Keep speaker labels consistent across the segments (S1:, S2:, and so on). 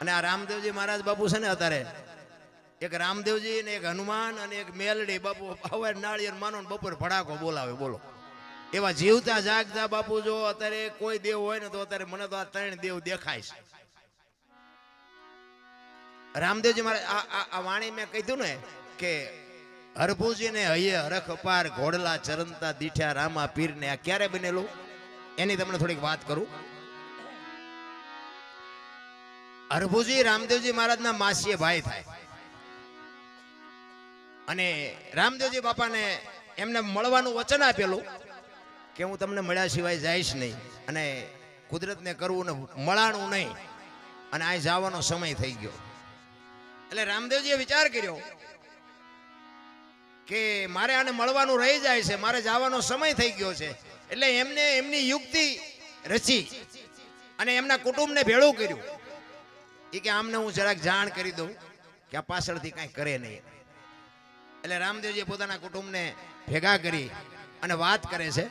S1: અને આ રામદેવજી મહારાજ બાપુ છે ને અત્યારે? એક રામદેવજી ને એક હનુમાન અને એક મેલડી બાપુ હવે નાળિયેર માનો ને બપોર ભડાકો બોલાવે, બોલો. એવા જીવતા જાગતા બાપુ જો અત્યારે કોઈ દેવ હોય ને તો અત્યારે મને તો આ ત્રણ દેવ દેખાય છે. રામદેવજી મારે આ વાણી મેં કીધું ને કે હરભુજી ને હૈયે હરખ અપાર ઘોડલા ચરંતા દીઠ્યા રામા પીર ને આ ક્યારે બનેલું? એની તમને થોડીક વાત કરું. હરભુજી રામદેવજી મહારાજના માસીએ ભાઈ થાય. અને રામદેવજી બાપાને એમને મળવાનું વચન આપેલું કે હું તમને મળ્યા સિવાય જઈશ નહીં અને કુદરતને કરવું ને મળાણું નહીં. અને આ જવાનો સમય થઈ ગયો. એટલે રામદેવજીએ વિચાર કર્યો કે મારે આને મળવાનું રહી જાય છે, મારે જવાનો સમય થઈ ગયો છે. એટલે એમને એમની યુક્તિ રચી અને એમના કુટુંબને ભેળું કર્યું. એ કે આમને હું જરાક જાણ કરી દઉં કે આ પાછળથી કાંઈ કરે નહીં. એટલે રામદેવજી પોતાના કુટુંબને ભેગા કરી અને વાત કરે છે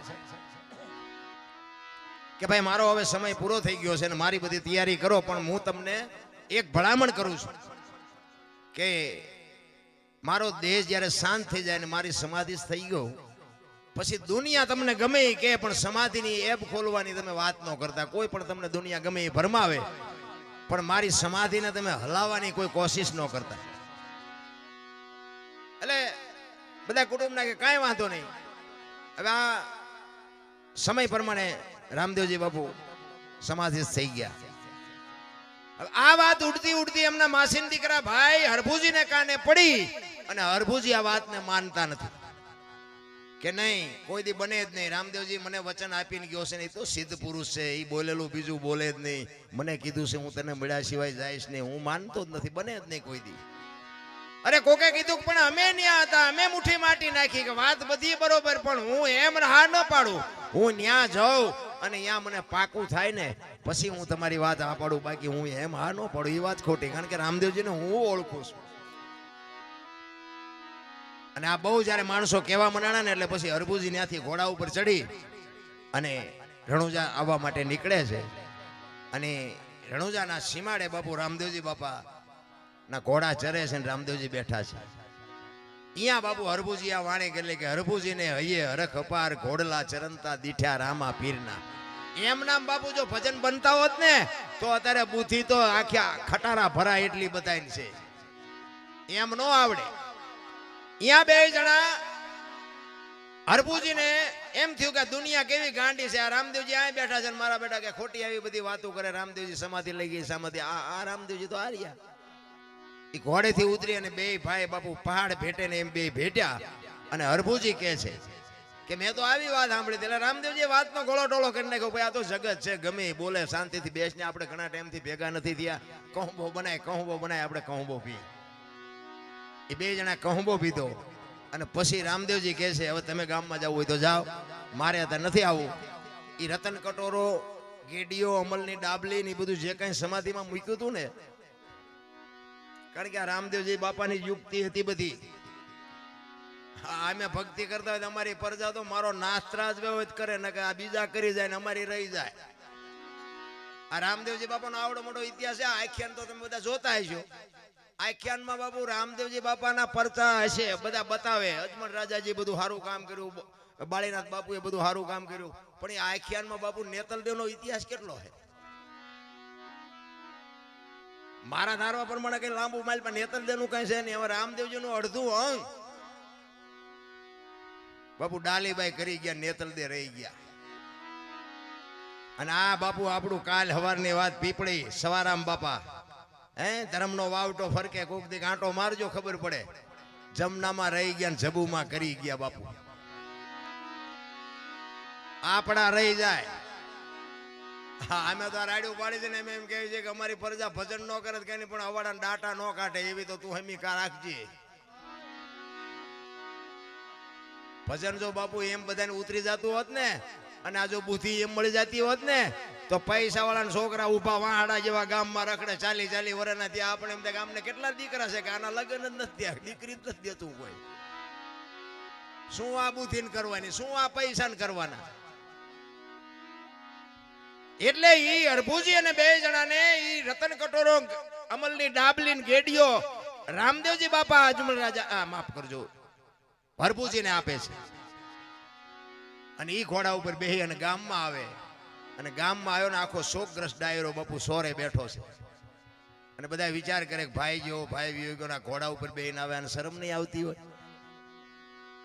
S1: કે ભાઈ, મારો હવે સમય પૂરો થઈ ગયો છે અને મારી બધી તૈયારી કરો, પણ હું તમને એક ભલામણ કરું છું કે મારો દેશ જ્યારે શાંત થઈ જાય ને મારી સમાધિ થઈ ગયો, પછી દુનિયા તમને ગમે કે પણ સમાધિની એપ ખોલવાની તમે વાત ન કરતા. કોઈ પણ તમને દુનિયા ગમે એ ભરમાવે. પણ મારી સમાધિને તમે હલાવવાની કોઈ કોશિશ ન કરતા. એટલે બધા કુટુંબના કે કાંઈ વાંધો નહીં. હવે આ સમય પ્રમાણે રામદેવજી બાપુ સમાધિ થઈ ગયા. આ વાત ઉડતી ઉડતી એમના માસીન દીકરા ભાઈ હરભુજીને કાને પડી અને હરભુજી આ વાતને માનતા નથી. કે નહીં, કોઈ દી બને જ નહીં. રામદેવજી મને વચન આપીને ગયો છે ને, એ તો સિદ્ધ પુરુષ છે. એ બોલેલું બીજું બોલે જ નહીં. મને કીધું છે, હું તને મળ્યા સિવાય જઈશ નહીં. હું માનતો જ નથી. બને જ નહીં કોઈ દી. અરે કોકે કીધું પણ અમે ન્યા હતા. અમે મુઠ્ઠી માટી નાખી. કે વાત બધી બરોબર, પણ હું એમ હા ન પાડું. હું ન્યા જાઉં અને ન્યા મને પાકું થાય ને, પછી હું તમારી વાત હા પાડું. બાકી હું એમ હા ન પાડું. એ વાત ખોટી. કારણ કે રામદેવજીને હું ઓળખું છું. અને આ બહુ જ્યારે માણસો કહેવા મનાણા ને એટલે પછી હરભુજી ત્યાંથી ઘોડા ઉપર ચડી અને રણુજા આવવા માટે નીકળે છે. અને રણુજાના સીમાડે બાપુ રામદેવજી બાપા ના ઘોડા ચરે છે ને રામદેવજી બેઠા છે. અહીંયા બાપુ હરભુજી આ વાણી એટલે કે હરભુજીને હૈયે હરખ અપાર, ઘોડલા ચરંતા દીઠ્યા રામા પીરના. એમ નામ બાપુ જો ભજન બનતા હોત ને, તો અત્યારે બુદ્ધિ તો આખ્યા ખટારા ભરા એટલી બતાવી છે. એમ નો આવડે. અહીંયા બે જણા હરભુજીને એમ થયું કે દુનિયા કેવી ગાંડી છે? આ રામદેવજી આ બેઠા છે મારા બેટા કે ખોટી આવી બધી વાતો કરે. રામદેવજી સમાધિ લઈ ગઈ, સમાધિ. આ રામદેવજી તો હાર્યા. એ ઘોડેથી ઉતરી અને બે ભાઈ બાપુ પહાડ ભેટે ને એમ બે ભેટ્યા. અને હરભુજી કહે છે કે મેં તો આવી વાત સાંભળી હતી. એટલે રામદેવજી વાતનો ગોળો ટોળો કરી નાખ્યો. ભાઈ, આ તો જગત છે, ગમે બોલે, શાંતિથી બેસને આપણે ઘણા ટાઈમથી ભેગા નથી થયા. કહુંબો બનાય, કહું બો બનાય, આપણે કહુંબો પીએ. એ બે જણા કહુંબો પીધો. અને પછી રામદેવજી કહે છે, હવે તમે ગામમાં જવું હોય તો જાઓ. મારે અત્યારે નથી આવવું. એ રતન કટોરો, ગેડીઓ, અમલની ડાબલી ને બધું જે કઈ સમાધિમાં મૂક્યું હતું ને, કારણ કે આ રામદેવજી બાપાની યુક્તિ હતી બધી. અમે ભક્તિ કરતા હોય અમારી પ્રજા તો મારો નાશ ત્રાસ વ્યવહિત કરે ને કે આ બીજા કરી જાય ને અમારી રહી જાય. આ રામદેવજી બાપાનો આવડો મોટો ઇતિહાસ છે આખ્યાન તો તમે બધા જોતા હશો. આખ્યાનમાં બાપુ રામદેવજી બાપાના પરચા હશે, બધા બતાવે. અજમલ રાજાજી બધું સારું કામ કર્યું બાળીનાથ બાપુએ બધું સારું કામ કર્યું. પણ એ આખ્યાનમાં બાપુ નેતલદેવનો ઇતિહાસ કેટલો છે? મારા ધારવા પ્રમાણે કઈ લાંબુ માઇલ પણ નેતલદેવનું કઈ છે ને હવે રામદેવજીનું અડધું અંગ. બાપુ ડાલીબાઈ કરી ગયા, નેતલદે રહી ગયા. અને આ બાપુ આપણું કાલ હવારની વાત પીપળી, સવારામ બાપા. હે, ધર્મનો વાવટો ફરકે, કોક દી કાંટો મારજો, ખબર પડે. જમનામાં રહી ગયા જબુમાં કરી ગયા બાપુ. આપણા રહી જાય. અમે તો રાડ્યું પાડી છે ને, એમ એમ કહે છે કે અમારી પ્રજા ભજન ન કરે કે પણ અવાડા ડાટા ન કાઢે, એવી તો તું હમીકા રાખજે. ભજન જો બાપુ એમ બધાને ઉતરી જતું હોત ને અને આ જો બુદ્ધિ એમ મળી જતી હોત ને, તો પૈસા વાળા છોકરા ઊભા વાહડા જેવા ગામમાં રખડે ચાલી ચાલી વર્ષના ત્યાં આપણે એમ ગામને કેટલા દીકરા છે કે આના લગ્ન જ નથી દીકરી જ નથી દેતું કોઈ. શું આ બુદ્ધિ કરવાની? શું આ પૈસા કરવાના? એટલે ઈ અડભુજી અને બે જણાને ઈ રતન કટોરો અમલની ડાબલી ગેડિયો રામદેવજી બાપા, અજમલ રાજા માફ કરજો ભરભુજીને આપે છે. અને એ ઘોડા ઉપર બેહી અને ગામમાં આવે. અને ગામમાં આવ્યો ને આખો શોકગ્રસ્ત ડાયરો બાપુ સોરે બેઠો છે. અને બધા વિચાર કરે કે ભાઈ જેવો ભાઈ વિયોગોના ઘોડા ઉપર બેહીને આવે અને શરમ નહીં આવતી હોય.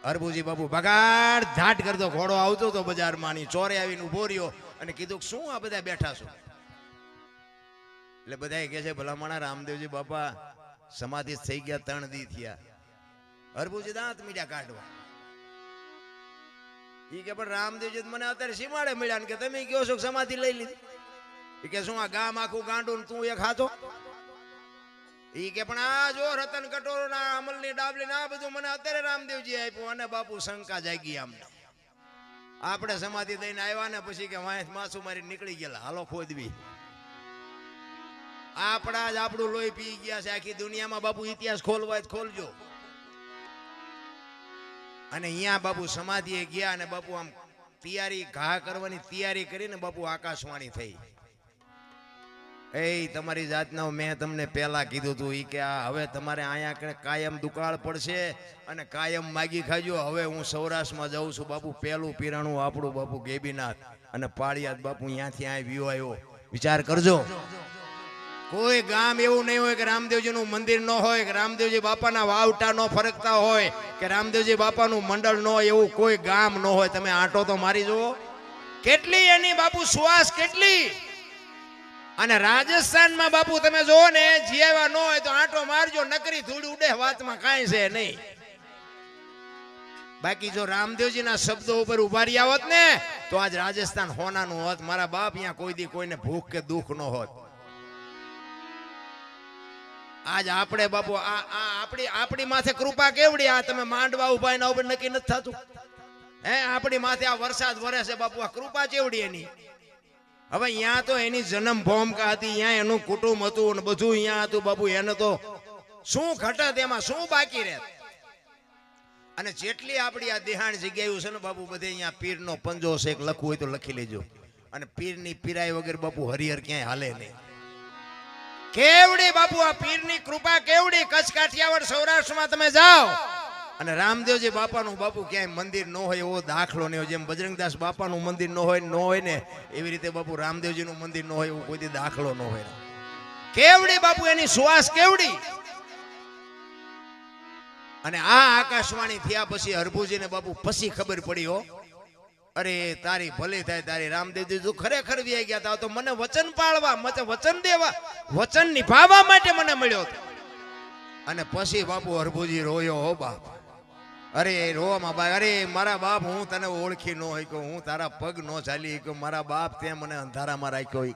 S1: હરભુજી બાપુ બગાડ ધાટ કરતો, ઘોડો આવતો હતો બજારમાં ચોરે આવીને ઊભો રહ્યો અને કીધું કે શું આ બધા બેઠા છો? એટલે બધા કહે છે, ભલામણા રામદેવજી બાપા, સમાધિ થઈ ગયા, ત્રણ દી થયા. હરભુજી દાંત મીડિયા કાઢવા. ઈ કે પણ રામદેવજી મને અત્યારે સીમાડે મળ્યા ને કે તમે કયો છો સમાધિ લઈ લીધી? કે શું આ ગામ આખું ગાંડું તું એક હાથો? ઈ કે પણ આ જો રતન કટોરો ના અમલની ડાબલી ના બધું મને અત્યારે રામદેવજી આપ્યું અને બાપુ શંકા જાગી આમને આપણે સમાધિ દઈને આવ્યા ને પછી કે વાંસ માસુ મારી નીકળી ગયેલા. હાલો ખોદવી. આપણા જ આપણું લોહી પી ગયા છે. આખી દુનિયામાં બાપુ ઇતિહાસ ખોલવા હોય ખોલજો. અને અહીંયા બાપુ સમાધિએ ગયા અને બાપુ આમ તૈયારી, ઘા કરવાની તૈયારી કરીને બાપુ આકાશવાણી થઈ. એ તમારી જાતના મેં તમને પહેલા કીધું હતું એ કે આ હવે તમારે અહીંયા કાયમ દુકાળ પડશે અને કાયમ માગી ખાજો. હવે હું સૌરાષ્ટ્રમાં જાઉં છું. બાપુ પહેલું પીરાણું આપણું બાપુ ગેબીનાથ અને પાળિયાદ બાપુ અહીંયાથી અહીં વ્યૂ આવ્યો. વિચાર કરજો. કોઈ ગામ એવું નહીં હોય કે રામદેવજીનું મંદિર ન હોય, કે રામદેવજી બાપાના વાવટા ન ફરકતા હોય, કે રામદેવજી બાપાનું મંડળ ન હોય એવું કોઈ ગામ ન હોય. તમે આંટો તો મારી જુઓ. કેટલી એની બાપુ શ્વાસ કેટલી? અને રાજસ્થાનમાં બાપુ તમે જુઓ ને જીવા ન હોય તો આંટો મારજો, નકરી ધૂળ ઉડે, વાતમાં કાંઈ છે નહીં. બાકી જો રામદેવજીના શબ્દો ઉપર ઉભારી હોત ને, તો આજ રાજસ્થાન હોનાનું હોત. મારા બાપ અહીંયા કોઈ દી કોઈને ભૂખ કે દુઃખ ન હોત. આજ આપણે બાપુ, આ આ આપણી આપણી માથે કૃપા કેવડી આ તમે માંડવા ઊભા એના ઉપર નક્કી નથી થતું. હે, આપણી માથે આ વરસાદ વરે છે બાપુ, આ કૃપા કેવડી એની? હવે અહીંયા તો એની જન્મ ભૂમિકા હતી અહીંયા એનું કુટુંબ હતું અને બધું અહીંયા હતું બાપુ, એને તો શું ઘટત એમાં, શું બાકી રહે અને જેટલી આપણી આ દેહાણ જગ્યાઓ છે ને બાપુ, બધે અહીંયા પીરનો પંજો છે લખવું હોય તો લખી લેજો. અને પીરની પીરાય વગર બાપુ હરિહર ક્યાંય હાલે નહીં. કેવડી બાપુ, આ પીરની કૃપા કેવડી? કચ્છ કાઠિયાવાડ સૌરાષ્ટ્રમાં તમે જાઓ. અને રામદેવજી બાપાનું બાપુ ક્યાંય મંદિર ન હોય, એવો દાખલો નહીં હોય. જેમ બજરંગદાસ બાપાનું મંદિર ન હોય ન હોય ને, એવી રીતે બાપુ રામદેવજીનું મંદિર ન હોય, એવો કોઈ દાખલો ન હોય. કેવડી બાપુ, એની સુવાસ કેવડી? અને આ આકાશવાણી થયા પછી હરભુજીને બાપુ પછી ખબર પડી હો. અરે, તારી ભલે થાય, તારી રામદેવજી તું ખરેખર વ્યાઈ ગયા તા, તો મને વચન પાળવા, મને વચન દેવા, વચન નિભાવવા માટે મને મળ્યો હતો. અને પછી બાપુ હરભુજી રોયો, હો બાપ, અરે રોવામાં બા અરે, મારા બાપ, હું તને ઓળખી ન હોય કે હું તારા પગ ન ચાલી કે મારા બાપ તે મને અંધારામાં રાખ્યો હોય.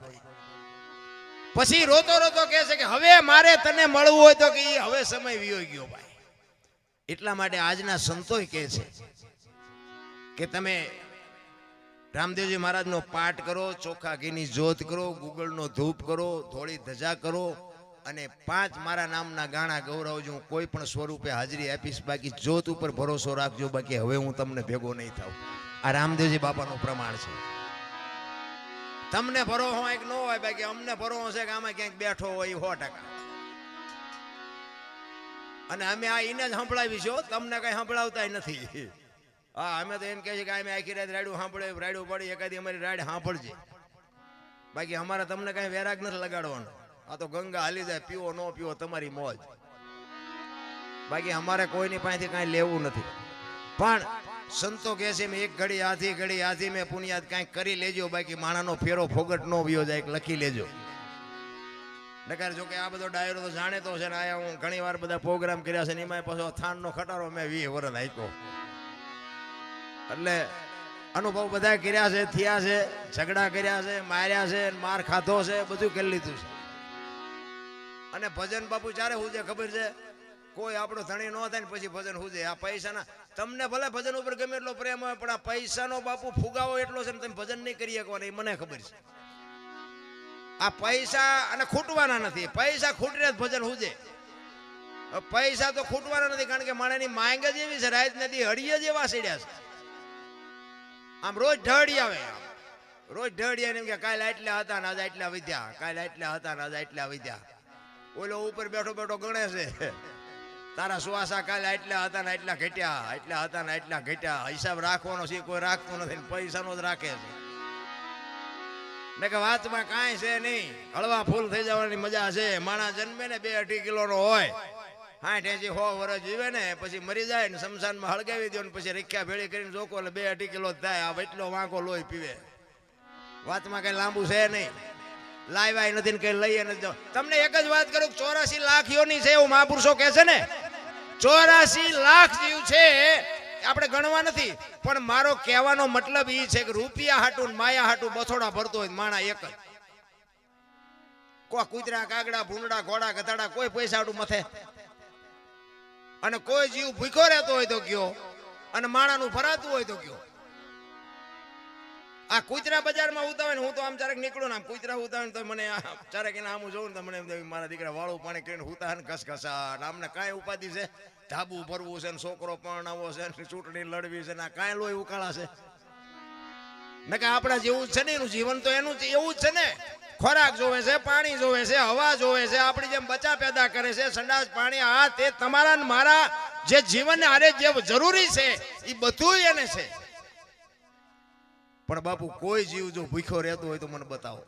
S1: પછી રોતો રોતો કહે છે કે, હવે મારે તને મળવું હોય તો કે હવે સમય વિયો ગયો ભાઈ. એટલા માટે આજના સંતોય કહે છે કે તમે રામદેવજી મહારાજનો પાઠ કરો ચોખા ઘીની જોત કરો, ગુગળનો ધૂપ કરો થોડી ધજા કરો અને પાંચ મારા નામના ગાણા ગૌરવજો, હું કોઈ પણ સ્વરૂપે હાજરી આપીશ. બાકી જોત ઉપર ભરોસો રાખજો. બાકી હવે હું તમને ભેગો નહીં થાઉં. આ રામદેવજી બાપાનું પ્રમાણ છે. તમને ભરોસો હોય કે ન હોય, બાકી અમને ભરો હશે કે આમાં ક્યાંક બેઠો હોય સો ટકા. અને અમે આ એને જ સંભળાવી છો તમને કઈ સંભળાવતા નથી. હા, અમે તો એમ કહે છે કે અમે આખી રાત રાડું સાંભળે રાડું પડી એકાદી અમારી રાડ સાંભળજે બાકી અમારે તમને કઈ વેરાગ નથી લગાડવાનો. આ તો ગંગા હાલી જાય, પીવો ન પીવો તમારી મોજ. બાકી અમારે કોઈની પાસેથી કાંઈ લેવું નથી. પણ સંતો કહે છે એક ઘડી આથી ઘડી આથી મેં પુણ્યાત કાંઈક કરી લેજો, બાકી માણાનો ફેરો ફોગટ નો વ્યો જાય લખી લેજો. નકાર જો કે આ બધો ડાયરો તો જાણેતો છે ને આયા હું ઘણી વાર બધા પ્રોગ્રામ કર્યા છે ને એમાં પાછો થાનનો ખટારો મેં વીસ વર્ષ હાક્યો એટલે અનુભવ બધા કર્યા છે, થયા છે, ઝઘડા કર્યા છે, માર્યા છે માર ખાધો છે, બધું કરી લીધું છે. અને ભજન બાપુ ચારે હું ખબર છે, કોઈ આપણો ધણી ન થાય ને પછી ભજન હું આ પૈસાના તમને ભલે ભજન ઉપર ગમે એટલો પ્રેમ હોય, પણ આ પૈસાનો બાપુ ફુગાવો એટલો છે ને તમે ભજન નહીં કરી શકવાના એ મને ખબર છે. આ પૈસા અને ખૂટવાના નથી. પૈસા ખૂટીને જ ભજન હું પૈસા તો ખૂટવાના નથી, કારણ કે માણેની માંગ જ એવી છે રાત નથી હળીએ જ એવા સીડ્યા છે. આમ રોજ ઢળી આવે રોજ ઢળી આવે એમ કે કાલે એટલા હતા ને આજે એટલા વધ્યા, કાલે એટલા હતા ને આજે એટલા વધ્યા. ઓલો ઉપર બેઠો બેઠો ગણે છે. તારા સુવાસા કાલે એટલા હતા ને એટલા ઘટ્યા એટલા હતા ને એટલા ઘટ્યા. હિસાબ રાખવાનો છે, કોઈ રાખતો નથી ને પૈસાનો જ રાખે છે. મેં કે વાતમાં કાંઈ છે નહીં. હળવા ફૂલ થઈ જવાની મજા છે. માણસ જન્મે ને બે અઢી કિલોનો હોય. હાઠ એસી સો વર્ષ જીવે ને, પછી મરી જાય ને શમશાનમાં હળગાવી દો ને, પછી રીખ્યા ભેળી કરીને જોકો એટલે બે અઢી કિલો થાય, આ એટલો વાંકો લોહી પીવે. વાતમાં કઈ લાંબુ છે નહીં. લાવ્યા નથી ને કઈ લઈએ નથી. તમને એક જ વાત કરું, ચોરાસી લાખ યોની છે એવું મહાપુરુષો કહે છે ને? ચોરાસી લાખ જીવ છે, આપણે ગણવા નથી, પણ મારો કહેવાનો મતલબ એ છે કે રૂપિયા હાટું માયા હાટું બથોડા ભરતો હોય માણા એક જ. કોઈ કૂતરા, કાગડા ભૂંડા ઘોડા, ગધાડા, કોઈ પૈસા હાટું મથે. અને કોઈ જીવ ભૂખો રહેતો હોય તો કયો અને માણાનું ફરાતું હોય તો કયો આ કુતરા બજારમાં ઉતાવે ને હું તો આમ ચારેક નીકળું ને આમ કુતરા ઉતાવે તો મને ચારેક એને આમ જોઉં ને તો મને મારા દીકરા વાળું પાણી કરીને હુતા ને ને આમને કાંઈ ઉપાધિ છે? ધાબુ ભરવું છે ને છોકરો પરણાવો છે ચૂંટણી લડવી છે ને આ કાંઈ લોહી ઉકાળા છે? ને કે આપણા જેવું છે ને, એનું જીવન તો એનું એવું જ છે ને. ખોરાક જોવે છે, પાણી જોવે છે, હવા જોવે છે, આપણી જેમ બચા પેદા કરે છે, સંડાસ પાણી, આ તે તમારા ને મારા જે જીવન આરે જે જરૂરી છે એ બધું એને છે. પણ બાપુ, કોઈ જીવ જો ભૂખ્યો રહેતો હોય તો મને બતાવો.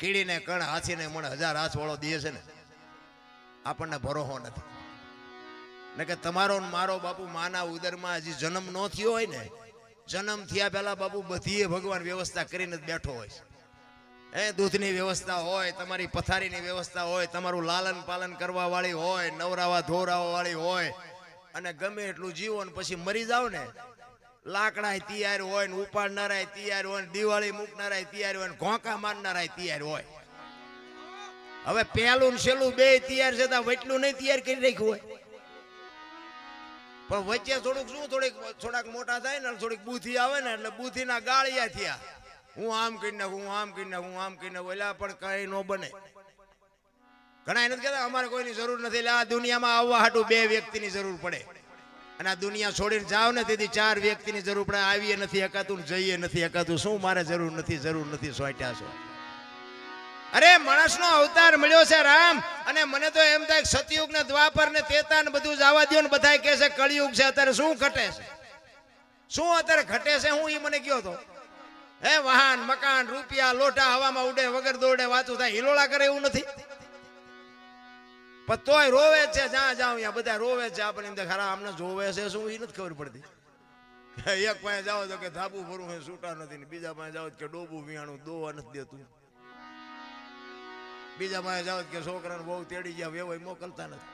S1: કીડીને કણ, હાથીને મને હજાર હાથ વાળો દે છે ને. આપણને ભરોહો નથી. ને કે તમારો ને મારો બાપુ, માના ઉદરમાં હજી જન્મ ન થયો હોય ને જન્મ થયા પહેલા બાપુ બધીએ ભગવાન વ્યવસ્થા કરીને જ બેઠો હોય એ દૂધની વ્યવસ્થા હોય, તમારી પથારીની વ્યવસ્થા હોય, તમારું લાલન પાલન કરવા વાળી હોય, નવરાવા ધોરાવા વાળી હોય, અને ગમે એટલું જીવો ને પછી મરી જાવ ને લાકડા તૈયાર હોય ને ઉપાડનારાય તૈયાર હોય દિવાળી મૂકનારાય તૈયાર હોય ઘોંકા મારનારાય તૈયાર હોય. હવે પહેલું ને છેલ્લું બે તૈયાર છે, તો વચલું નહીં તૈયાર કરી રાખ્યું હોય. પણ વચ્ચે થોડુંક શું, થોડીક, થોડાક મોટા થાય ને, થોડીક બુથી આવે ને, એટલે બુદ્ધિના ગાળિયા થયા. હું આમ કરી નાખું, હું આમ કરી નાખું, હું આમ કરી નાખું, એટલે પણ કઈ ન બને. ઘણા નથી કહેતા, અમારે કોઈની જરૂર નથી, એટલે આ દુનિયામાં આવવા હાટું બે વ્યક્તિની જરૂર પડે. અને આ દુનિયા છોડીને જાવ ને, તેથી ચાર વ્યક્તિની જરૂર પડે, આવીએ નથી હકાતું જઈએ નથી હકાતું શું, મારે જરૂર નથી જરૂર નથી, સોટ્યા છો. અરે, માણસનો અવતાર મળ્યો છે રામ. અને મને તો એમ થાય સતયુગ ને દ્વાપર ને તેતા ને બધું જવા દો ને બધા કહે છે, કળિયુગ છે, અત્યારે શું ઘટે છે? શું અત્યારે ઘટે છે? હું એ મને કયો તો. હે, વાહન, મકાન, રૂપિયા, લોટા હવામાં ઉડે, વગર દોડે, વાતું થાય. હિલોળા કરે એવું નથી. પણ તોય રોવે છે, જ્યાં જાઉં ત્યાં બધા રોવે છે. આપણે એમ ખરા આમને જોવે છે શું? એ નથી ખબર પડતી. એક પાસે જાઓ તો કે ધાબુ ભરવું છૂટા નથી બીજા પાસે જાઓ કે ડોબું વિયાણું દોવા નથી દેતું. બીજા માં જાઓ કે છોકરાને બહુ તેડી ગયા, વેવાય મોકલતા નથી.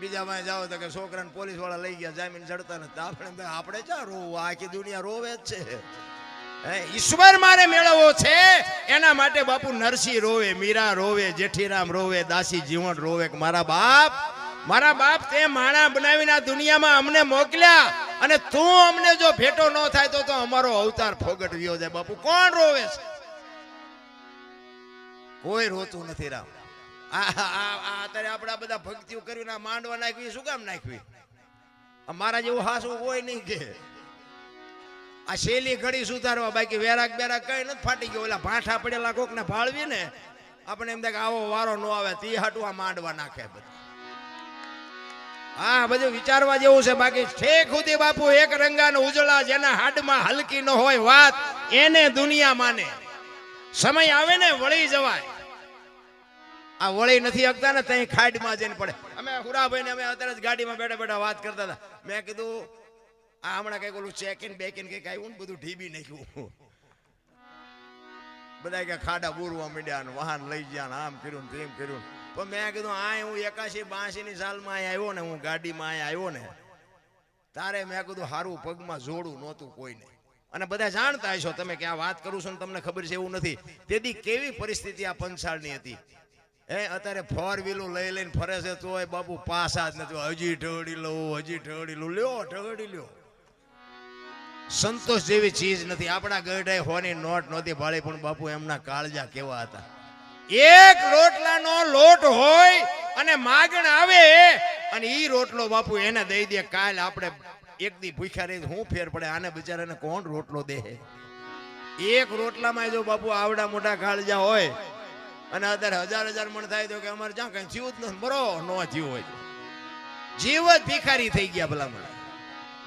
S1: બીજા માં જાઓ તો કે છોકરાને પોલીસવાળા લઈ ગયા, જામીન ચડતા નથી. આપણે આપણે ક્યાં રોવું? આખી દુનિયા રોવે જ છે. ઈશ્વર મારે મેળવવો છે. એના માટે બાપુ નરસિંહ રોવે, મીરા રોવે, જેઠીરામ રોવે, દાસી જીવન રોવે મારા બાપ મારા બાપ તે માણા બનાવીને દુનિયામાં અમને મોકલ્યા અને તું અમને જો ભેટો ન થાય તો તો અમારો અવતાર ફોગટ રહ્યો જાય. બાપુ, કોણ રોવે છે? કોઈ રોતું નથી રામ. અત્યારે આપણે બધા ભક્તિઓ કર્યું ના માંડવા નાખવી, શું કામ નાખવી? મારા જેવું હાસવું કોઈ નહીં કે. આ શેલી ઘડી સુધારવા, બાકી વેરાક બેરાક કઈ નથી ફાટી ગયો. ઓલા ભાઠા પડેલા કોક ને ભાળવી ને, આપણે એમ કે આવો વારો ન આવે, તે હાટું આ માંડવા નાખે બધું. હા બધું વિચારવા જેવું છે, બાકી ઠેક સુધી બાપુ એક રંગાનો ઉજળા જેના હાડમાં હલકી ન હોય વાત, એને દુનિયા માને. સમય આવે ને, વળી જવાય. આ વળી નથી હકતા ને ત્યાં ખાડમાં જઈને પડે. અમે હુરાભાઈ ને અમે અત્યારે જ ગાડીમાં બેઠા બેઠા વાત કરતા હતા. મેં કીધું, આ હમણાં કંઈક ઓલું બેક ઇન કંઈક આવ્યું ને, બધું ઢીબી નાખ્યું. બધા કે ખાડા બોરવા માંડ્યા ને, વાહન લઈ ગયા ને, આમ કર્યું ને, તેમ કર્યું. પણ મેં કીધું, આ હું એકાશી બાસી ની સાલમાં અહીંયા આવ્યો ને, હું ગાડીમાં અહીંયા આવ્યો ને, તારે મેં કીધું, હારું પગમાં જોડું નહોતું કોઈને. અને બધા જાણતા હશો તમે કે આ વાત કરું છું તમને ખબર છે એવું નથી. તેથી કેવી પરિસ્થિતિ આ પંચાળની હતી? એ અત્યારે ફોર વ્હીલું લઈ લઈને ફરે છે તોય બાપુ પાસા જ નથી. હજી ઢળી લઉં હજી ઢળી લઉં લ્યો, ઢળી લ્યો. સંતોષ જેવી ચીજ નથી. આપણા ગઢે હોની નોટ નહોતી ભાળી, પણ બાપુ એમના કાળજા કેવા હતા. એક રોટલાનો લોટ હોય અને માગણ આવે, અને ઈ રોટલો બાપુ એને દઈ દે. કાલ આપણે એક દી ભૂખ્યા રહી હું ફેર પડે? આને બિચારાને કોણ રોટલો દે? એક રોટલામાં જો બાપુ આવડા મોટા કાળજા હોય અને અત્યારે હજાર હજાર મણ થાય તો કે અમારે જ્યાં કઈ જીવ જ નથી. મરો ન જીવ હોય. જીવ જ ભિખારી થઈ ગયા ભલામણ.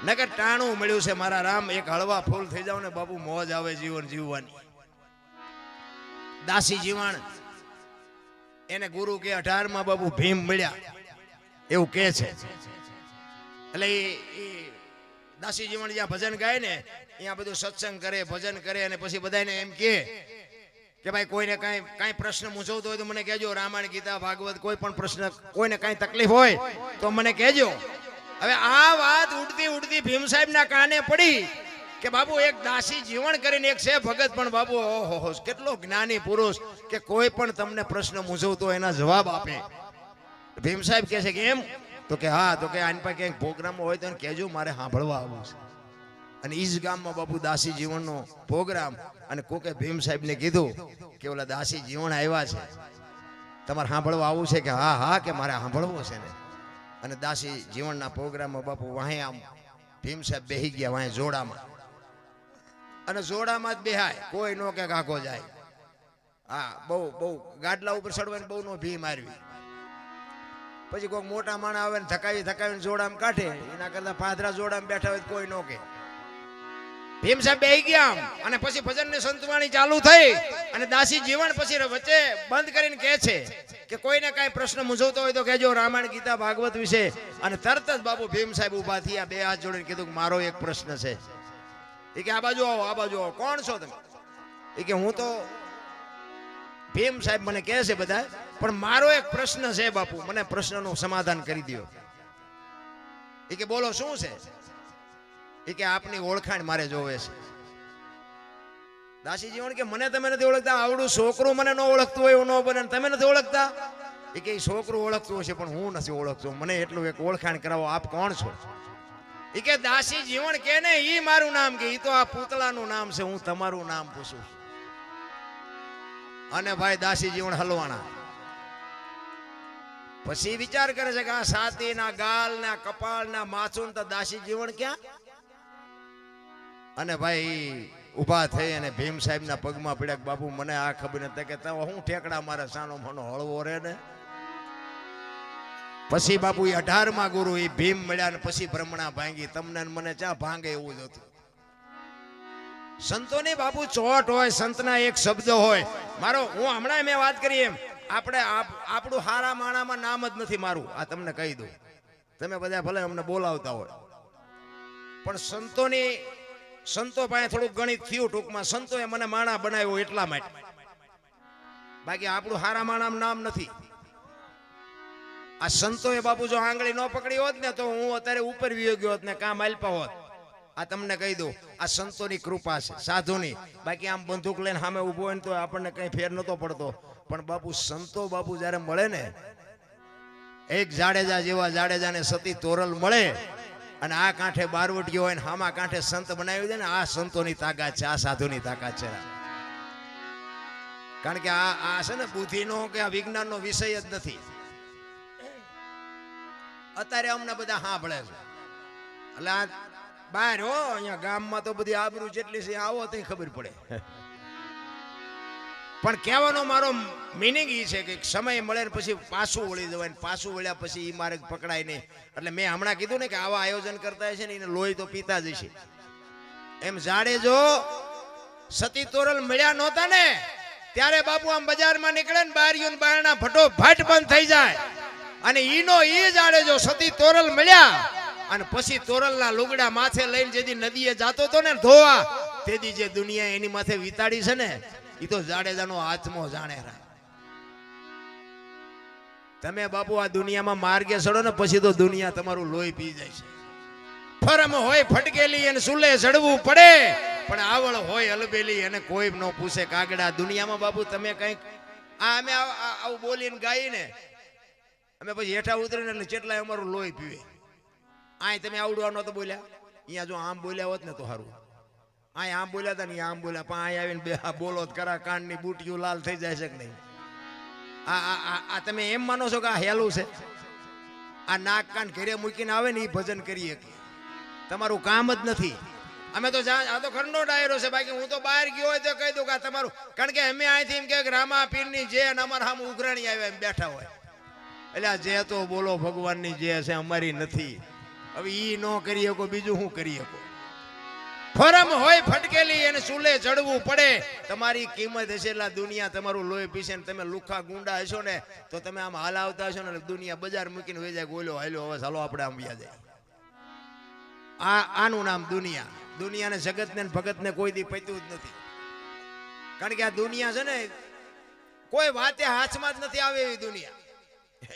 S1: નકર ટાણું મળ્યું છે મારા રામ, એક હળવા ફૂલ થઈ જાવ ને બાપુ મોજ આવે જીવન જીવવાની. દાસી જીવાણ, એને ગુરુ કે અઢારમાં બાપુ ભીમ મળ્યા. એવું કે છે. એટલે દાસી જીવણ જ્યાં ભજન ગાય ને, ત્યાં બધું સત્સંગ કરે, ભજન કરે અને પછી બધાને એમ કે કે ભાઈ કોઈને કાંઈ કાંઈ પ્રશ્ન મૂંઝવતો હોય તો મને કહેજો. રામાયણ, ગીતા, ભાગવત કોઈ પણ પ્રશ્ન, કોઈને કાંઈ તકલીફ હોય તો મને કહેજો. હવે આ વાત ઉડતી ઉડતી ભીમ સાહેબના કાને પડી કે બાબુ એક દાસી જીવન કરીને એક છે ભગત, પણ બાબુ ઓહો કેટલો જ્ઞાની પુરુષ કે કોઈ પણ તમને પ્રશ્ન મૂંઝવતો એના જવાબ આપે. ભીમ સાહેબ કહે છે કે એમ તો કે હા, તો કે આની પાસે ક્યાંક પ્રોગ્રામ હોય તો કહેજો, મારે સાંભળવા આવવું છે. અને ઈ જ ગામમાં બાપુ દાસી જીવનનો પ્રોગ્રામ અને કોકે ભીમ સાહેબને કીધું કે ઓલા દાસી જીવન આવ્યા છે. તમારે સાંભળવા આવવું છે કે હા હા, કે મારે સાંભળવું છે ને? અને દાસી જીવનના પ્રોગ્રામમાં બાપુ વાહે આમ ભીમ સાહેબ બેહી ગયા વાહે જોડામાં. અને જોડામાં જ બેહાય, કોઈ નો કે કાકો જાય. હા, બહુ બહુ ગાડલા ઉપર ચડવાની બહુ નો ભીમ મારવી પછી કોઈક મોટા માણા આવે ને થકાવી થકાવીને જોડામાં કાઢે, એના કરતા પાદરા જોડામાં બેઠા હોય કોઈ નો કે ભીમ સાહેબ બે ગયા અને પછી ભજનની સંતવાણી ચાલુ થઈ, અને દાસી જીવન પછી વચ્ચે બંધ કરીને કહે છે કે કોઈને કઈ પ્રશ્ન મૂંઝવતો હોય તો કહેજો રામાયણ, ગીતા, ભાગવત વિશે. અને તરત જ બાબુ ભીમ સાહેબ ઊભા થયા, બે હાથ જોડીને કીધું કે મારો એક પ્રશ્ન છે. એ કે, આ બાજુ આવો, આ બાજુ આવો, કોણ છો તમે? એ કે, હું તો ભીમ સાહેબ મને કહે છે બધા, પણ મારો એક પ્રશ્ન છે બાપુ, મને પ્રશ્નનું સમાધાન કરી દો એ કે, બોલો, શું છે? એ કે, આપની ઓળખાણ મારે જોવે છે. દાસી જીવન કે, મને તમે નથી ઓળખતા, આવડું છોકરું મને ન ઓળખતું હોય એવું ન બને તમે નથી ઓળખતા? એ કે છોકરું ઓળખતું હશે, પણ હું નથી ઓળખતો. મને એટલું એક ઓળખાણ કરાવો, આપ કોણ છો? એ કે દાસી જીવન કે ને એ મારું નામ કે એ તો આ પૂતળાનું નામ છે, હું તમારું નામ પૂછું. અને ભાઈ દાસી જીવન હલવાણા પછી વિચાર કરે છે કે આ સાતી ના ગાલ ના કપાળ ના માથું તો દાસી જીવન ક્યાં? અને ભાઈ ઊભા થઈ અને ભીમ સાહેબના પગમાં પડ્યા બાપુ, મને આ ખબર નથી. કે હું ઠેકડા મારે સાનો મનો હળવો રે ને? પછી બાપુ એ અઢારમાં ગુરુ એ ભીમ મળ્યા ને પછી ભ્રમણા ભાંગી. તમને મને ચા ભાંગે એવું જ હતું. સંતોની બાપુ ચોટ હોય, સંતના એક શબ્દ હોય. મારો, હું હમણાં મેં વાત કરી એમ. આપણે આપણું હારા માણામાં નામ જ નથી મારું આ તમને કહી દઉં. તમે બધા ભલે અમને બોલાવતા હોય. પણ સંતોની, સંતો પાસે થોડુંક ગણિત થયું ટૂંકમાં, સંતોએ મને માણા બનાવ્યો એટલા માટે. બાકી આપણું હારા માણામાં નામ નથી. આ સંતોએ બાપુ જો આંગળી ન પકડી હોત ને, તો હું અત્યારે ઉપર વિયો ગયો હોત ને, કામ આલપા હોત. આ તમને કહી દઉં, આ સંતોની કૃપા છે, સાધુની. બાકી આમ બંદૂક લઈને સામે ઊભો હોય ને તો આપણને કઈ ફેર નતો પડતો. પણ બાપુ, સંતો બાપુ જ્યારે મળે ને, એક જાડેજા જેવા જાડેજાને સતી તોરલ મળે અને આ કાંઠે બારવટીયો હોય ને હામા કાંઠે સંત બનાવી દે ને, આ સંતોની તાકાત છે, આ સાધુની તાકાત છે. કારણ કે આ આ છે ને બુદ્ધિનો કે આ વિજ્ઞાનનો વિષય જ નથી. અત્યારે અમને બધા સાંભળે છે. એટલે આ બહાર હો, અહીંયા ગામમાં તો બધી આબરૂ જેટલી છે, આવો તો ખબર પડે. પણ કહેવાનો મારો મિનિંગ એ છે કે સમય મળે ને પછી પાછું વળી જવાય ને પાછું વળ્યા પછી એ માર્ગ પકડાય નહીં. એટલે મેં હમણાં કીધું ને કે આવા આયોજન કરતા હશે ને એને લોહી તો પીતા જ હશે. એમ જાડે જો સતી તોરલ મળ્યા નહોતા ને, ત્યારે બાપુ આમ બજારમાં નીકળે ને બારીઓ ને બારણા ભટો ભટ બંધ થઈ જાય. અને ઈનો ઈ જાડે જો સતી તોરલ મળ્યા અને પછી તોરલના લુગડા માથે લઈને જેથી નદીએ જાતો હતો ને ધોવા તેથી જે દુનિયા એની માથે વિતાડી છે ને એ તો જાડેજાનો આત્મો જાણે રા તમે બાપુ આ દુનિયામાં માર્ગે ચડો ને પછી તો દુનિયા તમારું લોહી પી જાય છે. ફરમ હોય ફટકેલી અને સુલે ચડવું પડે, પણ આવળ હોય અલબેલી અને કોઈ ન પૂછે કાગડા. દુનિયામાં બાપુ તમે કંઈક આ અમે આવું બોલીને ગાઈને, અમે પછી હેઠા ઉતરીને એટલે કેટલાય અમારું લોહી પીવે. આય તમે આવડવા નહોતો બોલ્યા. અહીંયા જો આમ બોલ્યા હોત ને તો સારું આય આમ બોલ્યા હતા ને આમ બોલ્યા. પણ અહીં આવીને બે આ બોલો કરા કાનની બુટીઓ લાલ થઈ જાય છે કે નહીં? આ આ, આ- આ તમે એમ માનો છો કે આ હેલું છે? આ નાક કાન ઘેરે મૂકીને આવે ને એ ભજન કરી શકે તમારું કામ જ નથી. અમે તો આ તો ખંડો ડાયરો છે. બાકી હું તો બહાર ગયો હોય તો કહી દઉં કે તમારું, કારણ કે અમે અહીંથી એમ કે રામા પીરની જે અને અમારા સામે ઉઘરાણી આવે એમ બેઠા હોય. એટલે આ જે તો બોલો ભગવાનની જે છે, અમારી નથી. હવે ઈ ન કરી શકો, બીજું શું કરી શકો? ફરમ હોય ફટકેલી એને ચૂલે ચડવું પડે. તમારી કિંમત હશે એટલે દુનિયા તમારું લોહી પીશે ને તમે લુખા ગુંડા હશો ને, તો તમે આમ હલાવતા હશો ને દુનિયા બજાર મૂકીને હોય જાય ગોલ્યો હાલ્યો હવે ચાલો આપણે આમ વ્યા જાય. આ, આનું નામ દુનિયા. દુનિયાને જગતને ભગતને કોઈ દી પત્યું જ નથી. કારણ કે આ દુનિયા છે ને, કોઈ વાતે હાથમાં જ નથી આવે એવી દુનિયા.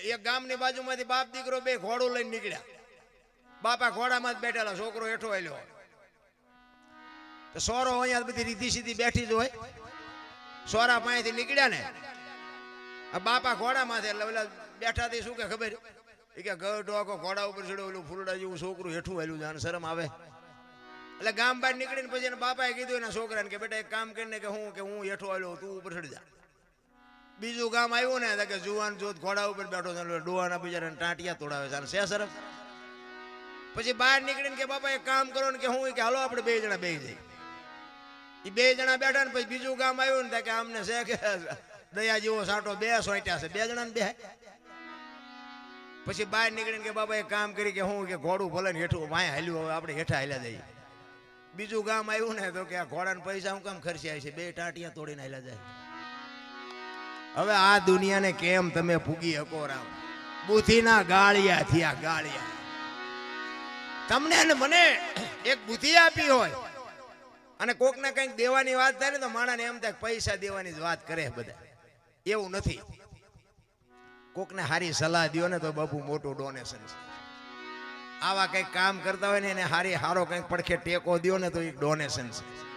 S1: એક ગામની બાજુમાંથી બાપ દીકરો બે ઘોડું લઈને નીકળ્યા. બાપા ઘોડામાં જ બેઠેલા, છોકરો હેઠો હેલ્યો તો સોરો અહીંયા બધી રીધી સીધી બેઠી જ હોય. સોરા પાસેથી નીકળ્યા ને, આ બાપા ઘોડામાંથી એટલે ઓલા બેઠાથી શું કે ખબર? એ કે ગઢ ઘોડા ઉપર ચડ્યો, ઓલું ફૂલડા જેવું છોકરું હેઠું હેલું જાણે શરમ આવે. એટલે ગામ બહાર નીકળીને પછી એના બાપાએ કીધું, એના છોકરાને કે, બેટા, એક કામ કરીને કે હું કે હું હેઠો આવ્યો તું ઉપર ચડી જા. બીજું ગામ આવ્યું ને કે જુવાન જોત ઘોડા ઉપર બેઠો છે ડોવાના બિચારાને ટાંટિયા તોડાવે છે. શે શરમ? પછી બહાર નીકળીને કે બાપા, એક કામ કરો ને કે હું કે, હાલો, આપણે બે જણા બે જઈએ. એ બે જણા બેઠા ને પછી બીજું ગામ આવ્યું ને કે આમને છે કે દયા જેવો સાટો બે સોંટ્યા છે, બે જણા બે. પછી બહાર નીકળીને કે બાબા એક કામ કરી કે હું કે ઘોડું ભલે ને હેઠું વાંય હાલ્યું હવે આપણે હેઠા હાલ્યા જઈએ. બીજું ગામ આવ્યું ને તો કે આ ઘોડાના પૈસા હું કામ ખર્ચ્યા છે બે ટાટિયા તોડીને હાલ્યા જાય. હવે આ દુનિયાને કેમ તમે ફૂગી શકો રામ? બુદ્ધિના ગાળિયા થયા, ગાળિયા. તમને મને એક બુદ્ધિ આપી હોય અને કોકને કંઈક દેવાની વાત થાય ને તો માણાને એમ થાય પૈસા દેવાની જ વાત કરે બધા. એવું નથી. કોકને હારી સલાહ દ્યો ને તો બાપુ મોટું ડોનેશન છે. આવા કંઈક કામ કરતા હોય ને એને હારી હારો કંઈક પડખે ટેકો દ્યો ને તો એક ડોનેશન છે.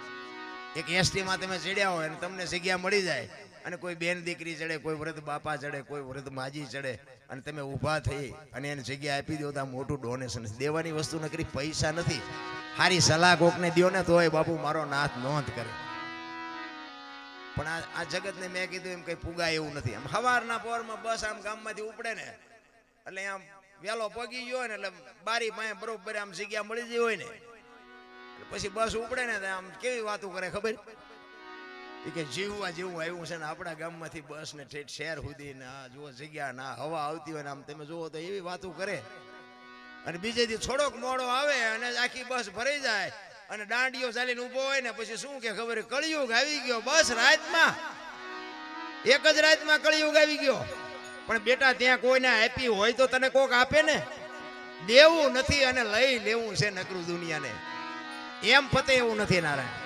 S1: એક એસટીમાં તમે ચડ્યા હોય અને તમને જગ્યા મળી જાય. અને કોઈ બેન દીકરી ચડે, કોઈ વૃદ્ધ બાપા ચડે, કોઈ વૃદ્ધ માજી ચડે અને તમે ઊભા થઈ અને એને જગ્યા આપી દો તો આ મોટું ડોનેશન દેવાની વસ્તુ નકરી પૈસા નથી. હારી સલાહ કોકને દો ને તોય બાપુ મારો નાથ નોંધ કરે. પણ આ જગતને મેં કીધું એમ કઈ પુગાય એવું નથી. આમ સવારના પોરમાં બસ આમ ગામમાંથી ઉપડે ને, એટલે આમ વેલો પગી ગયો હોય ને, એટલે બારી પાસે બરોબર આમ જગ્યા મળી જઈ હોય ને. પછી બસ ઉપડે ને આમ કેવી વાતો કરે ખબર? કે જીવવા જેવું આવ્યું છે ને આપણા ગામમાંથી બસ ને ઠેઠ શહેર સુધી ને આ જુઓ જગ્યા ના હવા આવતી હોય ને આમ તમે જુઓ તો એવી વાતો કરે. અને બીજે દી થોડોક મોડો આવે અને આખી બસ ભરાઈ જાય અને દાંડીઓ ચાલીને ઊભો હોય ને પછી શું કે ખબર કળિયુગ આવી ગયો બસ રાતમાં. એક જ રાતમાં કળિયુગ આવી ગયો. પણ બેટા, ત્યાં કોઈને આપી હોય તો તને કોક આપે ને? દેવું નથી અને લઈ લેવું છે નકરું દુનિયાને. એમ પતે એવું નથી નારાયણ.